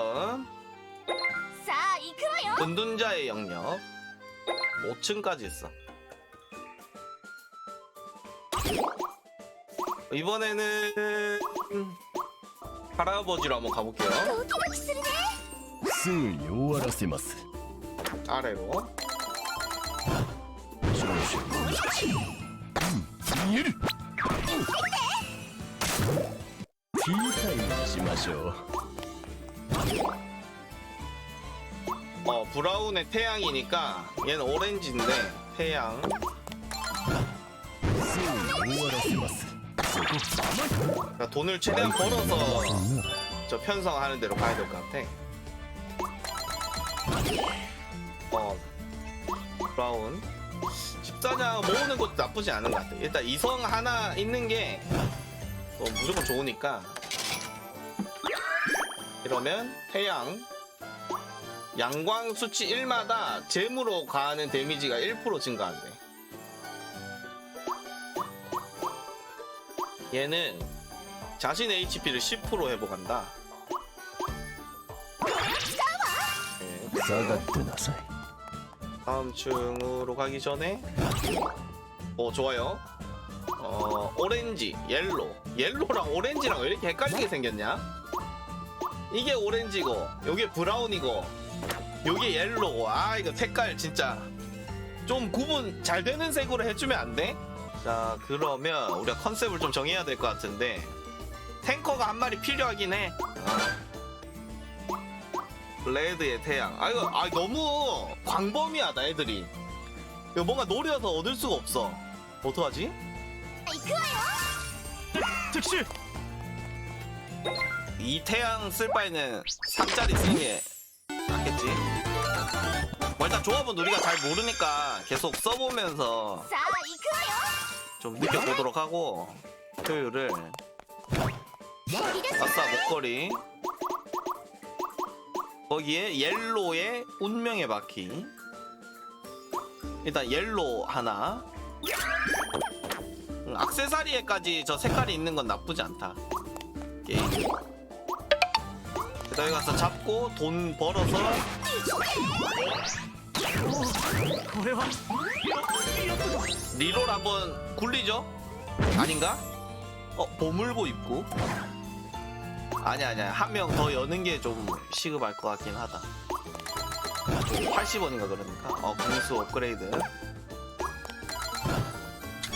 다음 さあ行くわよ 은둔자의 영역 5층까지 있어 이번에는 할아버지로 한번 가볼게요 ドキドキするねすぐに終わらせます 아래로 少々逃げるティータイムにしましょう 어 브라운의 태양이니까 얘는 오렌지인데 태양 すぐに終わらせますそこ甘い 그러니까 돈을 최대한 벌어서 저 편성하는 대로 가야 될 것 같아 어 브라운 14장 모으는 것도 나쁘지 않은 것 같아 일단 이성 하나 있는 게 어, 무조건 좋으니까 이러면 태양 양광 수치 1마다 재무로 가하는 데미지가 1% 증가한대. 얘는 자신 HP를 10% 회복한다. 다음 층으로 가기 전에. 오 좋아요. 어 오렌지 옐로. 옐로랑 오렌지랑 왜 이렇게 헷갈리게 생겼냐? 이게 오렌지고 여기 브라운이고 여기 옐로우 아 이거 색깔 진짜 좀 구분 잘 되는 색으로 해주면 안 돼? 자 그러면 우리가 컨셉을 좀 정해야 될 것 같은데 탱커가 한 마리 필요하긴 해 블레드의 태양 아 이거 아 너무 광범위하다 애들이 이거 뭔가 노려서 얻을 수가 없어 어떡하지? 특실! 이태양 쓸 바에는 3짜리 쓰는 게 낫겠지? 뭐 일단 조합은 우리가 잘 모르니까 계속 써보면서 좀 느껴보도록 하고 효율을 아싸 목걸이. 거기에 옐로의 운명의 바퀴. 일단 옐로 하나. 음, 악세사리에까지 저 색깔이 있는 건 나쁘지 않다. 게임. 그다음에 가서 잡고 돈 벌어서 리롤 한번 굴리죠? 아닌가? 어 보물고 입고 아니 아니야 한 명 더 여는 게 좀 시급할 것 같긴 하다 80원인가 그러니까 어 공수 업그레이드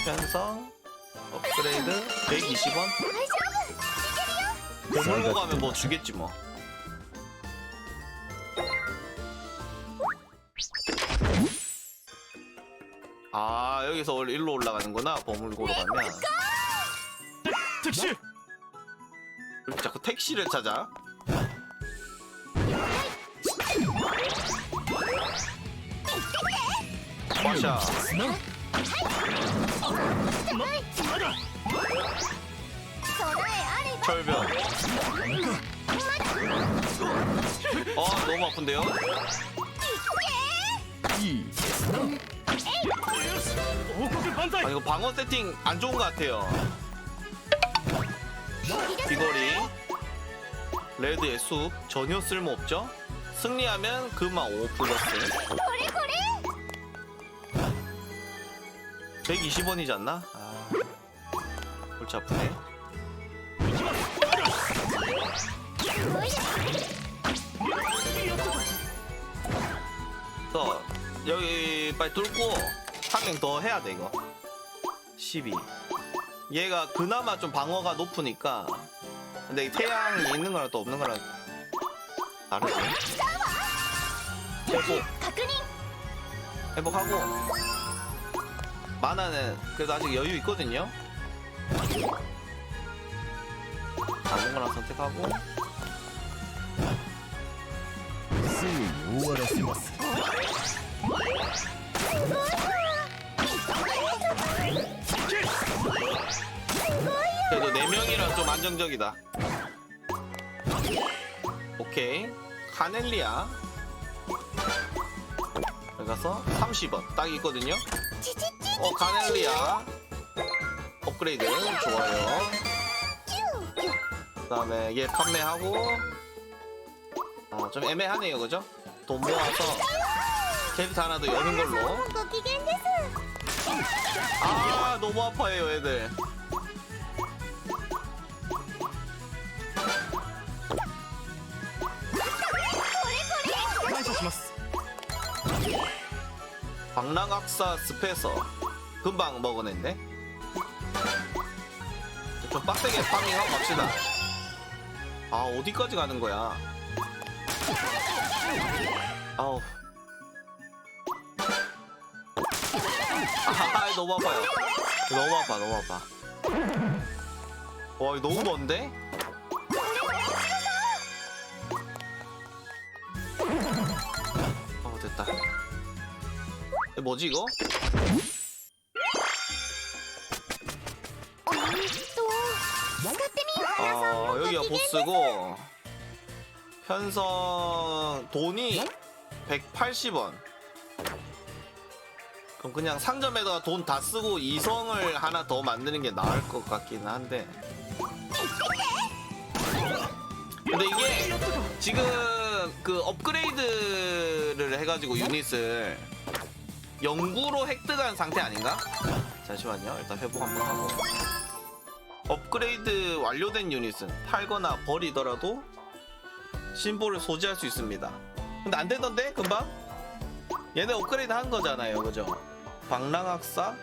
편성 업그레이드 120원 大丈夫 보물고 가면 뭐 주겠지 뭐 아 여기서 원래 일로 올라가는구나 보물고로 가면. 택시! 왜 자꾸 택시를 찾아? 마샤. 철병 아 너무 아픈데요? 오국의 이거 방어 세팅 안 좋은 것 같아요. 귀걸이 레드의 숲 전혀 쓸모없죠? 승리하면 금화 5 플러스 120원이지 않나? 아, 골치 아프네 여기 빨리 뚫고 한 명 더 해야 돼 이거. 12 얘가 그나마 좀 방어가 높으니까. 근데 이 태양이 있는 거랑 또 없는 거랑 다르지 회복. 회복하고. 만화는 그래도 아직 여유 있거든요. 아무거나 선택하고 그래도 4명이라 좀 안정적이다. 오케이. 카넬리아. 여기 가서 30원 딱 있거든요. 어, 카넬리아. 업그레이드. 좋아요. 그 다음에 얘 판매하고. 아, 좀 애매하네요. 그죠? 돈 모아서. 캐릭터 하나 더 여는 걸로. ご機嫌です 아, 너무 아파요, 애들. 방랑악사 스페서 금방 먹어낸데 좀 빡세게 파밍하고 갑시다 아 어디까지 가는 거야 아우 아 너무 아파요. 너무 아파 너무 아파 와 이거 너무 먼데? 어 됐다. 뭐지 이거? 아, 여기가 보스고. 편성 돈이 180원. 그럼 그냥 상점에다가 돈 다 쓰고 이성을 하나 더 만드는 게 나을 것 같기는 한데 근데 이게 지금 그 업그레이드를 해가지고 유닛을 영구로 획득한 상태 아닌가? 잠시만요 일단 회복 한번 하고 업그레이드 완료된 유닛은 팔거나 버리더라도 심볼을 소지할 수 있습니다. 근데 안 되던데 금방? 얘네 업그레이드 한 거잖아요, 그죠? 방랑학사?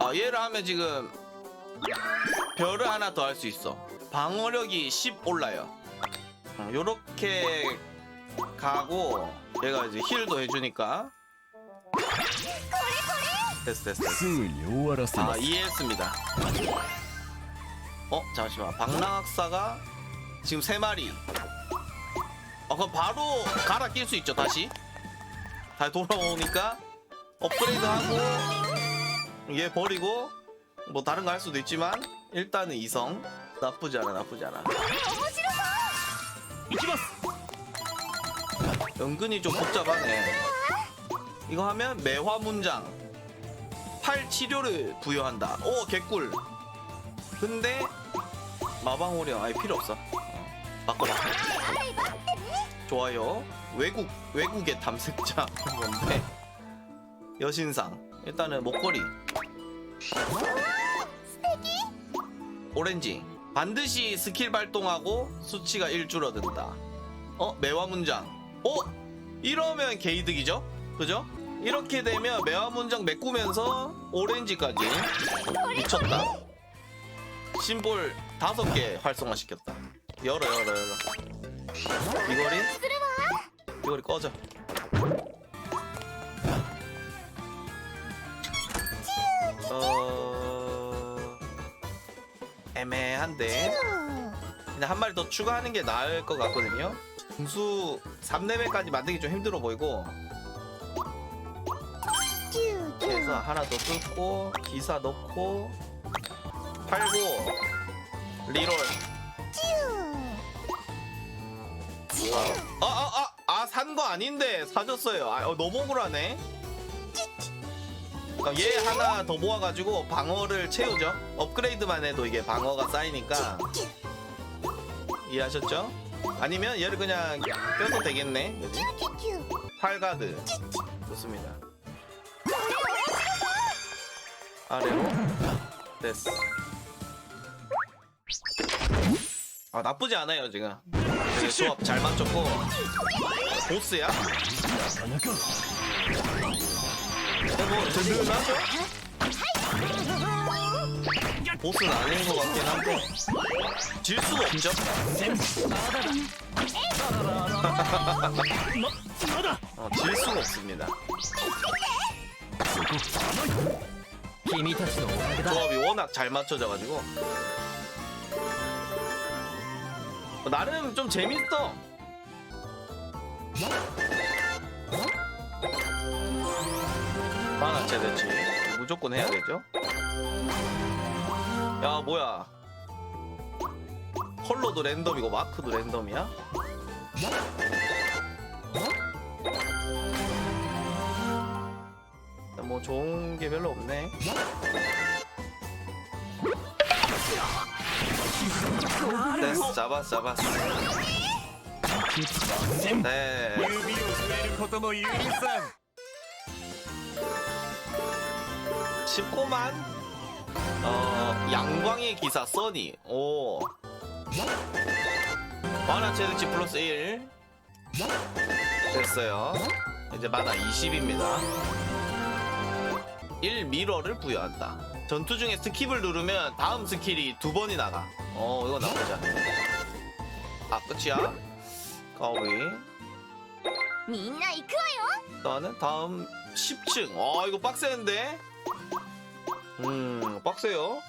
아 얘를 하면 지금 별을 하나 더 할 수 있어. 방어력이 10 올라요. 어, 요렇게 가고 얘가 이제 힐도 해주니까 됐어 됐어 됐어. すぐに終わらせ 아 ます 이해했습니다. 어 잠시만 방랑학사가 지금 세 마리. 어 그럼 바로 갈아 낄 수 있죠 다시. 다시 돌아오니까 업그레이드하고 얘 버리고 뭐 다른 거 할 수도 있지만 일단은 이성. 나쁘지 않아 나쁘지 않아. 이치마스! 은근히 좀 복잡하네. 이거 하면 매화 문장. 팔 치료를 부여한다. 오 개꿀. 근데 마방오령 아예 필요 없어. 어, 바꿔라. 좋아요. 외국 외국의 탐색자. 뭔데? 여신상. 일단은 목걸이. 오렌지. 반드시 스킬 발동하고 수치가 1 줄어든다. 어 매화 문장. 어 이러면 개이득이죠? 그죠? 이렇게 되면 매화 문장 메꾸면서 오렌지까지 미쳤다. 심볼 다섯 개 활성화시켰다. 열어 열어 열어. 이거리 이거리 꺼져. 한데 그냥 한 마리 더 추가하는 게 나을 것 같거든요. 공수 3레벨까지 만들기 좀 힘들어 보이고. 그래서 하나 더 뚫고 기사 넣고 팔고 리롤. 아아아아 산 거 아닌데 사줬어요. 아 어, 너무 억울하네. 그러니까 얘 하나 더 모아가지고 방어를 채우죠. 업그레이드만 해도 이게 방어가 쌓이니까. 이해하셨죠? 아니면 얘를 그냥 빼도 되겠네. 그지? 팔가드. 좋습니다. 아래로. 됐어. 아 나쁘지 않아요 지금. 되게 수업 잘 맞췄고. 보스야? なかなか 어, 뭐 든든하죠? 보스는 아닌 것 같긴 한데 질 수가 없죠 全部ままだ 어, 질 수가 없습니다 そこ甘い君たちのおかげだ 조합이 워낙 잘 맞춰져가지고 어, 나름 좀 재밌어 만화 최대치 무조건 해야 되죠 야 뭐야 컬러도 랜덤이고 마크도 랜덤이야? 뭐 좋은 게 별로 없네 됐어 잡았어 잡았어 네 指を触れることも許さん 19만 어 양광의 기사 써니 오 만화 체력치 플러스 1 됐어요 이제 만화 20입니다 1 미러를 부여한다 전투 중에 스킵을 누르면 다음 스킬이 두 번이 나가 어 이거 나쁘지 않네 아 끝이야 가오이 みんな行くわよ 나는 다음 10층 아 이거 빡세는데 음 빡세요